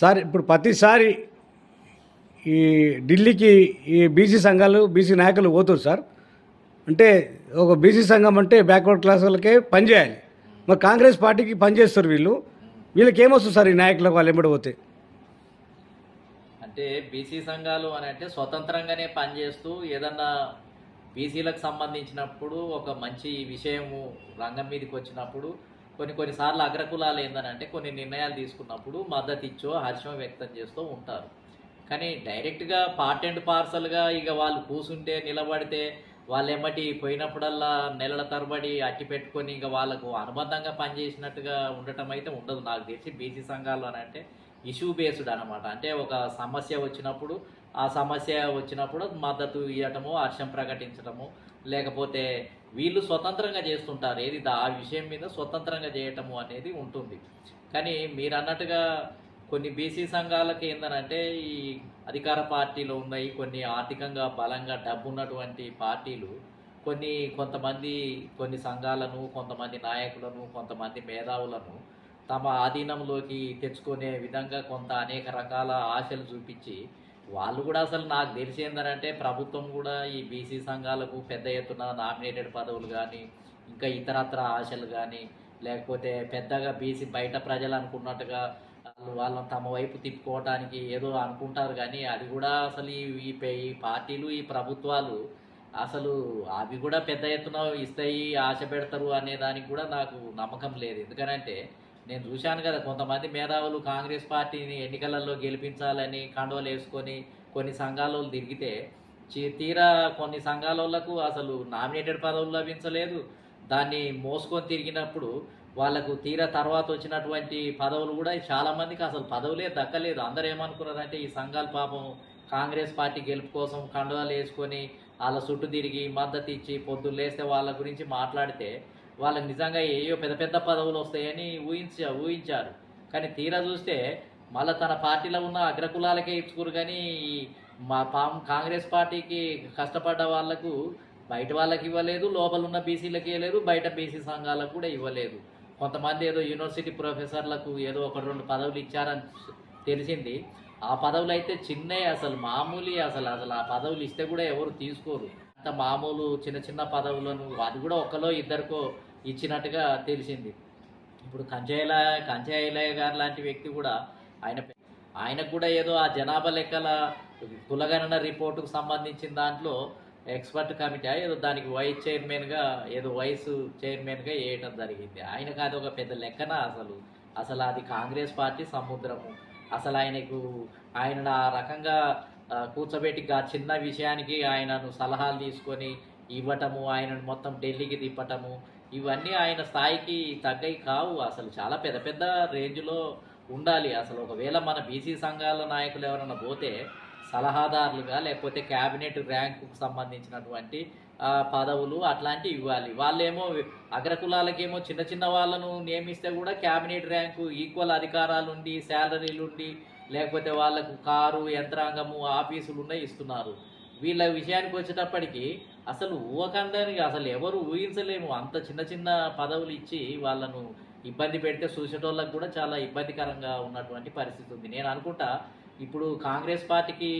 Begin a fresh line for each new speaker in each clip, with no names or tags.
Sir ఇప్పుడు ప్రతిసారి ఈ ఢిల్లీకి ఈ బీసీ సంఘాలు బీసీ నాయకులు పోతారు సార్. అంటే ఒక బీసీ సంఘం అంటే బ్యాక్వర్డ్ క్లాస్ వాళ్ళకే పనిచేయాలి మరి కాంగ్రెస్ పార్టీకి పనిచేస్తారు వీళ్ళు. వీళ్ళకి ఏమొస్తుంది సార్ ఈ నాయకులకు వాళ్ళు ఎంబడి పోతే?
అంటే బీసీ సంఘాలు అని అంటే స్వతంత్రంగానే పనిచేస్తూ ఏదన్నా బీసీలకు సంబంధించినప్పుడు ఒక మంచి విషయము రంగం మీదకి వచ్చినప్పుడు కొన్ని కొన్నిసార్లు అగ్రకులాలు ఏంటనంటే కొన్ని నిర్ణయాలు తీసుకున్నప్పుడు మద్దతు ఇచ్చో హర్షం వ్యక్తం చేస్తూ ఉంటారు. కానీ డైరెక్ట్గా పార్ట్ అండ్ పార్సల్గా ఇక వాళ్ళు కూసుంటే నిలబడితే వాళ్ళు ఏమటి పోయినప్పుడల్లా నెలల తరబడి అట్టి పెట్టుకొని ఇంకా వాళ్ళకు అనుబంధంగా పనిచేసినట్టుగా ఉండటం అయితే ఉండదు. నాకు తెలిసి బీసీ సంఘాలు అని అంటే ఇష్యూ బేస్డ్ అనమాట అంటే ఒక సమస్య వచ్చినప్పుడు ఆ సమస్య వచ్చినప్పుడు మద్దతు ఇవ్వటము హర్షం ప్రకటించటము లేకపోతే వీళ్ళు స్వతంత్రంగా చేస్తుంటారు. ఏది ఆ విషయం మీద స్వతంత్రంగా చేయటము అనేది ఉంటుంది. కానీ మీరు అన్నట్టుగా కొన్ని బీసీ సంఘాలకి ఏందనంటే ఈ అధికార పార్టీలో ఉన్నాయి కొన్ని ఆర్థికంగా బలంగా డబ్బు ఉన్నటువంటి పార్టీలు కొన్ని కొంతమంది కొన్ని సంఘాలను కొంతమంది నాయకులను కొంతమంది మేధావులను తమ ఆధీనంలోకి తెచ్చుకునే విధంగా కొంత అనేక రకాల ఆశలు చూపించి వాళ్ళు కూడా అసలు నాకు తెలిసి ఏంటంటే ప్రభుత్వం కూడా ఈ బీసీ సంఘాలకు పెద్ద ఎత్తున నామినేటెడ్ పదవులు కానీ ఇంకా ఇతరత్ర ఆశలు కానీ లేకపోతే పెద్దగా బీసీ బయట ప్రజలు అనుకున్నట్టుగా వాళ్ళు వాళ్ళని తమ వైపు తిప్పుకోవడానికి ఏదో అనుకుంటారు కానీ అది కూడా అసలు ఈ ఈ ఈ పార్టీలు ఈ ప్రభుత్వాలు అసలు అవి కూడా పెద్ద ఎత్తున ఇస్తాయి ఆశ పెడతారు అనే దానికి కూడా నాకు నమ్మకం లేదు. ఎందుకనంటే నేను చూశాను కదా కొంతమంది మేధావులు కాంగ్రెస్ పార్టీని ఎన్నికలలో గెలిపించాలని కండువలు వేసుకొని కొన్ని సంఘాలలో తిరిగితే చీ- తీరా కొన్ని సంఘాలకు అసలు నామినేటెడ్ పదవులు లభించలేదు. దాన్ని మోసుకొని తిరిగినప్పుడు వాళ్ళకు తీరా తర్వాత వచ్చినటువంటి పదవులు కూడా చాలా మందికి అసలు పదవులే దక్కలేదు. అందరూ ఏమనుకున్నారంటే ఈ సంఘాలు పాపం కాంగ్రెస్ పార్టీ గెలుపు కోసం కండువాలు వేసుకొని వాళ్ళ చుట్టూ తిరిగి మద్దతు ఇచ్చి పొద్దున్న లేస్తే వాళ్ళ గురించి మాట్లాడితే వాళ్ళకి నిజంగా ఏయో పెద్ద పెద్ద పదవులు వస్తాయని ఊహించ ఊహించారు. కానీ తీరా చూస్తే మళ్ళీ తన పార్టీలో ఉన్న అగ్రకులాలకే ఇచ్చుకోరు కానీ ఈ మా పా కాంగ్రెస్ పార్టీకి కష్టపడ్డ వాళ్ళకు బయట వాళ్ళకి ఇవ్వలేదు లోపల ఉన్న బీసీలకు ఇవ్వలేదు బయట బీసీ సంఘాలకు కూడా ఇవ్వలేదు. కొంతమంది ఏదో యూనివర్సిటీ ప్రొఫెసర్లకు ఏదో ఒక రెండు పదవులు ఇచ్చారని తెలిసింది. ఆ పదవులు అయితే చిన్నవి అసలు మామూలు అసలు అసలు ఆ పదవులు ఇస్తే కూడా ఎవరు తీసుకోరు. మామూలు చిన్న చిన్న పదవులను అది కూడా ఒకలో ఇద్దరికో ఇచ్చినట్టుగా తెలిసింది. ఇప్పుడు కంచయ్యల కంచయ్యలయ్య గారు లాంటి వ్యక్తి కూడా ఆయన ఆయనకు కూడా ఏదో ఆ జనాభా లెక్కల కులగణన రిపోర్టుకు సంబంధించిన దాంట్లో ఎక్స్పర్ట్ కమిటీ ఏదో దానికి వైస్ చైర్మన్గా ఏదో వైస్ చైర్మన్గా వేయటం జరిగింది. ఆయనకు అది ఒక పెద్ద లెక్కన అసలు. అసలు అది కాంగ్రెస్ పార్టీ సముద్రము. అసలు ఆయనకు ఆయన ఆ రకంగా కూర్చోబెట్టి ఆ చిన్న విషయానికి ఆయనను సలహాలు తీసుకొని ఇవ్వటము ఆయనను మొత్తం ఢిల్లీకి తిప్పటము ఇవన్నీ ఆయన స్థాయికి తగ్గవి కావు. అసలు చాలా పెద్ద పెద్ద రేంజ్లో ఉండాలి. అసలు ఒకవేళ మన బీసీ సంఘాల నాయకులు ఎవరైనా పోతే సలహాదారులుగా లేకపోతే క్యాబినెట్ ర్యాంకుకు సంబంధించినటువంటి పదవులు అట్లాంటివి ఇవ్వాలి. వాళ్ళేమో అగ్రకులాలకేమో చిన్న చిన్న వాళ్ళను నియమిస్తే కూడా క్యాబినెట్ ర్యాంకు ఈక్వల్ అధికారాలు ఉండి శాలరీలు ఉండి లేకపోతే వాళ్ళకు కారు యంత్రాంగము ఆఫీసులు ఉన్నాయి ఇస్తున్నారు. వీళ్ళ విషయానికి వచ్చేటప్పటికి అసలు ఊహకందని అసలు ఎవరు ఊహించలేము. అంత చిన్న చిన్న పదవులు ఇచ్చి వాళ్ళను ఇబ్బంది పెడితే చూసేటోళ్ళకి కూడా చాలా ఇబ్బందికరంగా ఉన్నటువంటి పరిస్థితి ఉంది. నేను అనుకుంటా ఇప్పుడు కాంగ్రెస్ పార్టీకి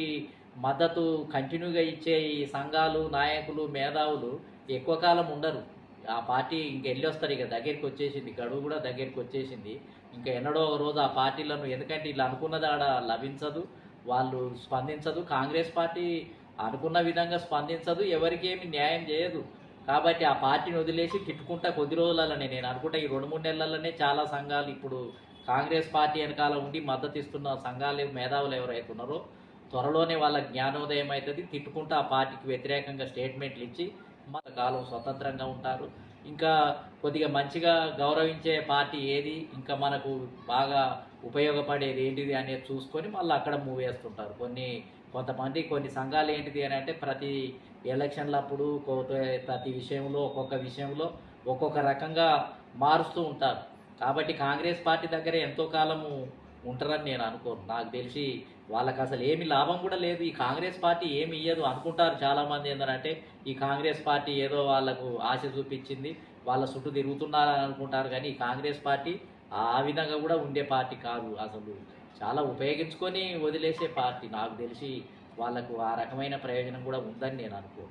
మద్దతు కంటిన్యూగా ఇచ్చే ఈ సంఘాలు నాయకులు మేధావులు ఎక్కువ కాలం ఉండరు. ఆ పార్టీ ఇంక వెళ్ళి వస్తారు ఇక దగ్గరికి వచ్చేసింది గడువు కూడా దగ్గరికి వచ్చేసింది ఇంకా ఎన్నడో ఒక రోజు ఆ పార్టీలను ఎందుకంటే ఇలా అనుకున్నది ఆడ లభించదు వాళ్ళు స్పందించదు కాంగ్రెస్ పార్టీ అనుకున్న విధంగా స్పందించదు ఎవరికి న్యాయం చేయదు. కాబట్టి ఆ పార్టీని వదిలేసి తిట్టుకుంటా కొద్ది రోజులలోనే నేను అనుకుంటా ఈ రెండు మూడు నెలలలోనే చాలా సంఘాలు ఇప్పుడు కాంగ్రెస్ పార్టీ వెనకాల ఉండి మద్దతు ఇస్తున్న సంఘాలు మేధావులు ఎవరైతే ఉన్నారో త్వరలోనే వాళ్ళ జ్ఞానోదయం అవుతుంది. తిట్టుకుంటూ ఆ పార్టీకి వ్యతిరేకంగా స్టేట్మెంట్లు ఇచ్చి కాలం స్వతంత్రంగా ఉంటారు. ఇంకా కొద్దిగా మంచిగా గౌరవించే పార్టీ ఏది? ఇంకా మనకు బాగా ఉపయోగపడేది ఏంటిది అనేది చూసుకొని మళ్ళీ అక్కడ మూవ్ వేస్తుంటారు కొన్ని కొంతమంది కొన్ని సంఘాలు ఏంటిది అని అంటే ప్రతి ఎలక్షన్లప్పుడు కో- ప్రతి విషయంలో ఒక్కొక్క విషయంలో ఒక్కొక్క రకంగా మారుస్తూ ఉంటారు. కాబట్టి కాంగ్రెస్ పార్టీ దగ్గర ఎంతో కాలము ఉంటారని నేను అనుకోను. నాకు తెలిసి వాళ్ళకి అసలు ఏమి లాభం కూడా లేదు. ఈ కాంగ్రెస్ పార్టీ ఏమి ఇయ్యదు అనుకుంటారు చాలామంది ఏంటంటే ఈ కాంగ్రెస్ పార్టీ ఏదో వాళ్ళకు ఆశ చూపించింది వాళ్ళ చుట్టూ తిరుగుతున్నారని అనుకుంటారు కానీ ఈ కాంగ్రెస్ పార్టీ ఆ విధంగా కూడా ఉండే పార్టీ కాదు అసలు. చాలా ఉపయోగించుకొని వదిలేసే పార్టీ. నాకు తెలిసి వాళ్ళకు ఆ రకమైన ప్రయోజనం కూడా ఉందని నేను అనుకో